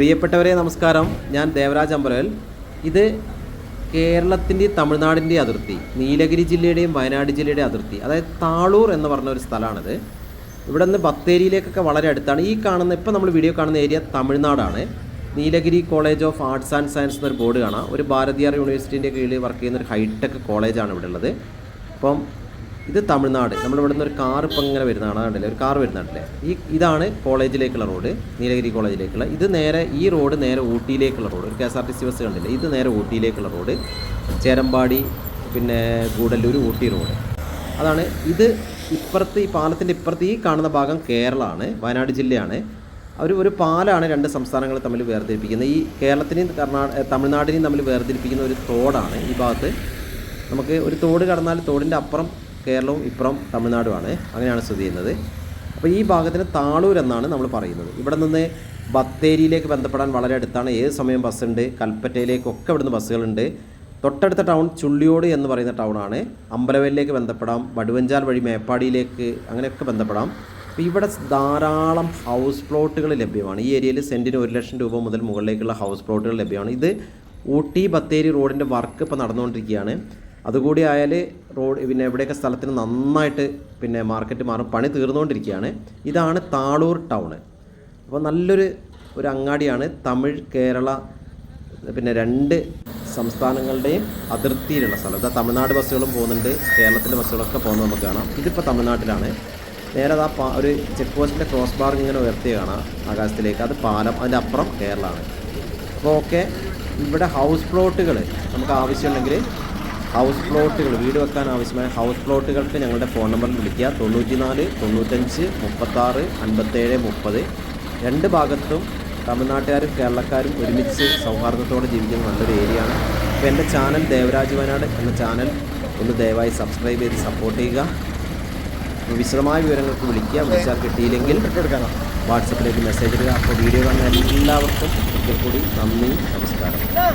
പ്രിയപ്പെട്ടവരെ നമസ്കാരം. ഞാൻ ദേവരാജ് അമ്പലവൽ. ഇത് കേരളത്തിന്റെയും തമിഴ്നാടിന്റെയും അതിർത്തി നീലഗിരി ജില്ലയുടെയും വയനാട് ജില്ലയുടെയും അതിർത്തി അതായത് താളൂർ എന്ന് പറഞ്ഞ ഒരു സ്ഥലമാണിത്. ഇവിടെ നിന്ന് ബത്തേരിയിലേക്കൊക്കെ വളരെ അടുത്താണ്. ഈ കാണുന്ന ഇപ്പം നമ്മൾ വീഡിയോ കാണുന്ന area തമിഴ്നാടാണ്. Nilgiri college of arts and science എന്നൊരു ബോർഡ് കാണാം. ഒരു ഭാരതീയർ യൂണിവേഴ്സിറ്റിന്റെ കീഴിൽ വർക്ക് ചെയ്യുന്ന ഒരു ഹൈടെക് കോളേജാണ് ഇവിടെ ഉള്ളത്. അപ്പം ഇത് തമിഴ്നാട്. നമ്മൾ ഇവിടെ നിന്ന് ഒരു കാർ ഇപ്പം ഇങ്ങനെ വരുന്നതാണ് കണ്ടില്ലേ? ഒരു കാർ വരുന്നുണ്ടല്ലേ ഈ ഇതാണ് കോളേജിലേക്കുള്ള റോഡ് നീലഗിരി കോളേജിലേക്കുള്ള. ഇത് നേരെ ഈ റോഡ് നേരെ ഊട്ടിയിലേക്കുള്ള റോഡ് ഒരു K S R T C bus കണ്ടില്ലേ? ഇത് നേരെ ഊട്ടിയിലേക്കുള്ള റോഡ് ചേരമ്പാടി പിന്നെ ഗൂഡല്ലൂർ ഊട്ടി റോഡ് അതാണ് ഇത് ഇപ്പുറത്ത് ഈ പാലത്തിന്റെ ഇപ്പുറത്ത് ഈ കാണുന്ന ഭാഗം കേരളമാണ് വയനാട് ജില്ലയാണ്. അവർ ഒരു പാലാണ് രണ്ട് സംസ്ഥാനങ്ങൾ തമ്മിൽ വേർതിരിപ്പിക്കുന്നത്. ഈ കേരളത്തിനെയും കർണാടക തമിഴ്നാടിനെയും തമ്മിൽ വേർതിരിപ്പിക്കുന്ന ഒരു തോടാണ് ഈ ഭാഗത്ത്. നമുക്ക് ഒരു തോട് കടന്നാൽ തോടിന്റെ അപ്പുറം കേരളവും ഇപ്പുറം തമിഴ്നാടുമാണ്. അങ്ങനെയാണ് സ്ഥിതി ചെയ്യുന്നത്. അപ്പോൾ ഈ ഭാഗത്തിന് താളൂർ എന്നാണ് നമ്മൾ പറയുന്നത്. ഇവിടെ നിന്ന് ബത്തേരിയിലേക്ക് ബന്ധപ്പെടാൻ വളരെ അടുത്താണ്. ഏത് സമയം ബസ്സുണ്ട് കൽപ്പറ്റയിലേക്കൊക്കെ ഇവിടുന്ന് ബസ്സുകളുണ്ട് തൊട്ടടുത്ത ടൗൺ ചുള്ളിയോട് എന്ന് പറയുന്ന ടൗണാണ് അമ്പലവയലിലേക്ക് ബന്ധപ്പെടാം. വടുവഞ്ചാൽ വഴി മേപ്പാടിയിലേക്ക് അങ്ങനെയൊക്കെ ബന്ധപ്പെടാം. അപ്പോൾ ഇവിടെ ധാരാളം ഹൗസ് പ്ലോട്ടുകൾ ലഭ്യമാണ്. ഈ ഏരിയയിൽ സെന്റിന് ഒരു ലക്ഷം രൂപ മുതൽ മുകളിലേക്കുള്ള ഹൗസ് പ്ലോട്ടുകൾ ലഭ്യമാണ്. ഇത് ഊട്ടി ബത്തേരി റോഡിന്റെ വർക്ക് ഇപ്പോൾ നടന്നുകൊണ്ടിരിക്കുകയാണ്. അതുകൂടി ആയാൽ റോഡ് പിന്നെ എവിടെയൊക്കെ സ്ഥലത്തിന് നന്നായിട്ട് പിന്നെ മാർക്കറ്റ് മാറും പണി തീർന്നുകൊണ്ടിരിക്കുകയാണ്. ഇതാണ് താളൂർ ടൗണ്. അപ്പോൾ നല്ലൊരു ഒരു അങ്ങാടിയാണ് തമിഴ് കേരള പിന്നെ രണ്ട് സംസ്ഥാനങ്ങളുടെയും അതിർത്തിയിലുള്ള സ്ഥലം. ഇതാ തമിഴ്നാട് ബസ്സുകളും പോകുന്നുണ്ട് കേരളത്തിലെ ബസ്സുകളൊക്കെ പോകുന്നത് നമുക്ക് കാണാം. ഇതിപ്പോൾ തമിഴ്നാട്ടിലാണ്. നേരെ അതാ പാ ഒരു ചെക്ക് പോസ്റ്റിന്റെ ക്രോസ് ബാർ ഇങ്ങനെ ഉയർത്തി കാണാം ആകാശത്തിലേക്ക്. അത് പാലം അതിന്റെ അപ്പുറം കേരളമാണ് അപ്പോൾ ഓക്കെ ഇവിടെ ഹൗസ് പ്ലോട്ടുകൾ നമുക്ക് ആവശ്യമുണ്ടെങ്കിൽ ഹൗസ് പ്ലോട്ടുകൾ വീട് വെക്കാൻ ആവശ്യമായ ഹൗസ് പ്ലോട്ടുകൾക്ക് ഞങ്ങളുടെ ഫോൺ നമ്പർ വിളിക്കുക. തൊണ്ണൂറ്റി നാല് തൊണ്ണൂറ്റഞ്ച് മുപ്പത്താറ് അൻപത്തേഴ് മുപ്പത്. രണ്ട് ഭാഗത്തും തമിഴ്നാട്ടുകാരും കേരളക്കാരും ഒരുമിച്ച് സൗഹാർദ്ദത്തോടെ ജീവിക്കുന്ന നല്ലൊരു ഏരിയയാണ് അപ്പോൾ എന്റെ ചാനൽ ദേവരാജ് വയനാട് എന്ന ചാനൽ ഒന്ന് ദയവായി സബ്സ്ക്രൈബ് ചെയ്ത് സപ്പോർട്ട് ചെയ്യുക. വിശദമായ വിവരങ്ങൾക്ക് വിളിക്കുക. വിളിച്ചാൽ കിട്ടിയില്ലെങ്കിൽ വാട്സപ്പിലേക്ക് മെസ്സേജ് ഇടുക. അപ്പോൾ വീഡിയോ കാണുന്ന എല്ലാവർക്കും ഒരിക്കൽ കൂടി നന്ദി നമസ്കാരം.